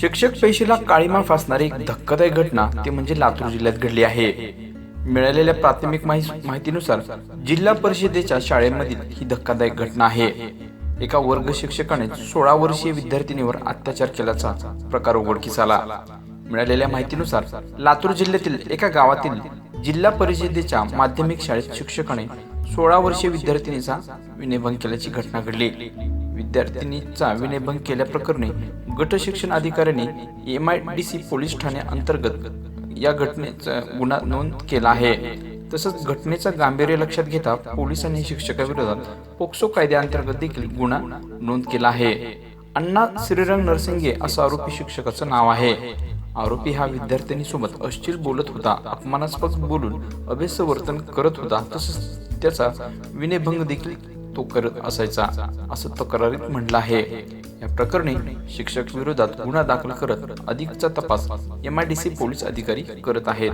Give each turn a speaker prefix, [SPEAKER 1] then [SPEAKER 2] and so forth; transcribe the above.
[SPEAKER 1] शिक्षक पेशीला काळीमा फासणारी एक धक्कादायक घटना ती म्हणजे लातूर जिल्ह्यात घडली आहे. मिळालेल्या प्राथमिक माहितीनुसार जिल्हा परिषदेच्या शाळेमधील ही धक्कादायक घटना आहे. एका वर्ग शिक्षकाने सोळा वर्षीय विद्यार्थिनीवर अत्याचार केल्याचा प्रकार उघडकीस आला. मिळालेल्या माहितीनुसार लातूर जिल्ह्यातील एका गावातील जिल्हा परिषदेच्या माध्यमिक शाळेत शिक्षकाने सोळा वर्षीय विद्यार्थिनीचा विनयभंग केल्याची घटना घडली. विद्यार्थिनीचा विनयभंग केल्याप्रकरणी गट शिक्षण अधिकाऱ्यांनी M I D C police Thane अंतर्गत या घटनेचा गुन्हा नोंद केला आहे. तसंच घटनेचा गांभीर्य लक्षात घेता पोलिसांनी शिक्षकाविरोधात पोक्सो कायद्याअंतर्गत देखील गुन्हा नोंद केला आहे. अण्णा श्रीरंग नरसिंगे असं आरोपी शिक्षकाचं नाव आहे. आरोपी हा विद्यार्थिनीसोबत अश्चिल बोलत होता अपमानास्पद बोलून अभ्यास वर्तन करत होता तसंच त्याचा विनयभंग देखील तो करत असायचा. असं तक्रारीत म्हटलं आहे. या प्रकरणी शिक्षक विरोधात गुन्हा दाखल करत अधिकचा तपास M I D C police अधिकारी करत आहेत.